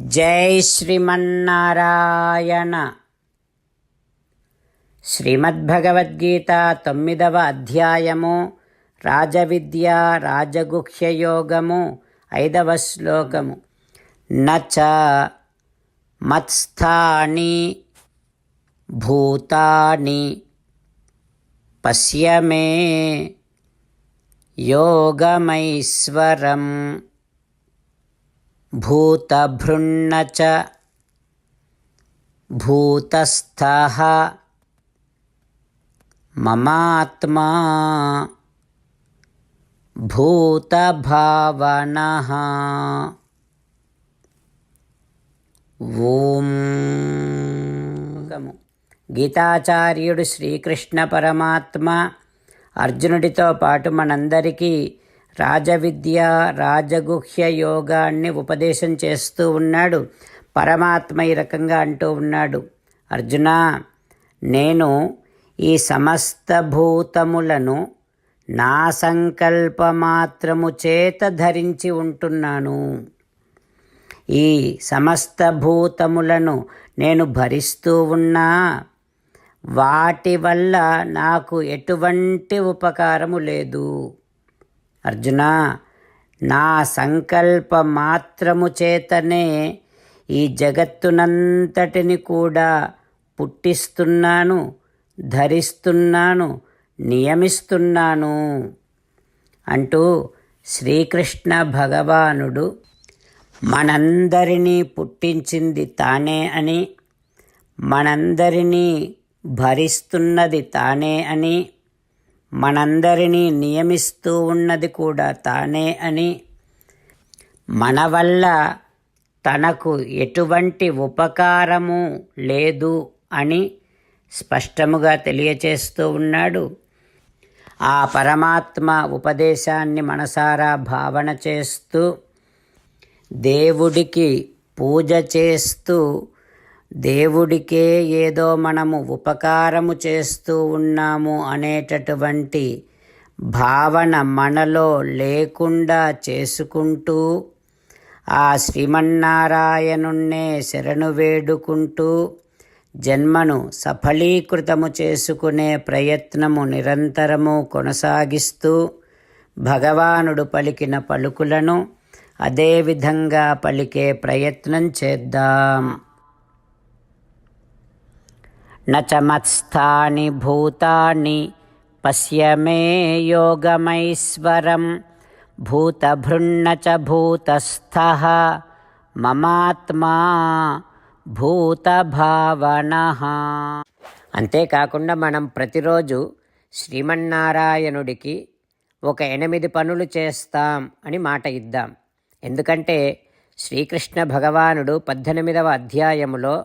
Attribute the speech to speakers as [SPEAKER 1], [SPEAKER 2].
[SPEAKER 1] జై శ్రీమన్నారాయణ. శ్రీమద్భగవద్గీత తొమ్మిదవ అధ్యాయము రాజవిద్య రాజగుహ్యయోగము ఐదవ శ్లోకము. నచ మత్స్థాని భూతాని పశ్యమే యోగమైశ్వరం. భూతభృన్న చ మమాత్మా భూతభావన ఓం గీతాచార్యుడు శ్రీకృష్ణ పరమాత్మ అర్జునుడితో పాటు మనందరికీ రాజవిద్య రాజగుహ్య యోగాన్ని ఉపదేశం చేస్తూ ఉన్నాడు. పరమాత్మ ఈ రకంగా అంటూ ఉన్నాడు. అర్జున నేను ఈ సమస్త భూతములను నా సంకల్పమాత్రము చేత ధరించి ఉంటున్నాను. ఈ సమస్త భూతములను నేను భరిస్తూ ఉన్నా వాటి వల్ల నాకు ఎటువంటి ఉపకారము లేదు. అర్జున నా సంకల్ప మాత్రము చేతనే ఈ జగత్తునంతటిని కూడా పుట్టిస్తున్నాను ధరిస్తున్నాను నియమిస్తున్నాను. అంటూ శ్రీకృష్ణ భగవానుడు మనందరినీ పుట్టించింది తానే అని మనందరినీ భరిస్తున్నది తానే అని మనందరినీ నియమిస్తూ ఉన్నది కూడా తానే అని మన వల్ల తనకు ఎటువంటి ఉపకారము లేదు అని స్పష్టముగా తెలియచేస్తూ ఉన్నాడు. ఆ పరమాత్మ ఉపదేశాన్ని మనసారా భావన చేస్తూ దేవుడికి పూజ చేస్తూ దేవుడికే ఏదో మనము ఉపకారము చేస్తూ ఉన్నాము అనేటటువంటి భావన మనలో లేకుండా చేసుకుంటూ ఆ శ్రీమన్నారాయణుణ్ణే శరణు వేడుకుంటూ జన్మను సఫలీకృతము చేసుకునే ప్రయత్నము నిరంతరము కొనసాగిస్తూ భగవానుడు పలికిన పలుకులను అదేవిధంగా పలికే ప్రయత్నం చేద్దాం. నచ మత్స్థాని భూతాని పశ్యమే యోగమైశ్వరం. భూతభృన్న చ భూతస్థ. మమాత్మా భూతభావన. అంతేకాకుండా మనం ప్రతిరోజు శ్రీమన్నారాయణుడికి ఒక ఎనిమిది పనులు చేస్తాం అని మాట ఇద్దాం. ఎందుకంటే శ్రీకృష్ణ భగవానుడు పద్దెనిమిదవ అధ్యాయములో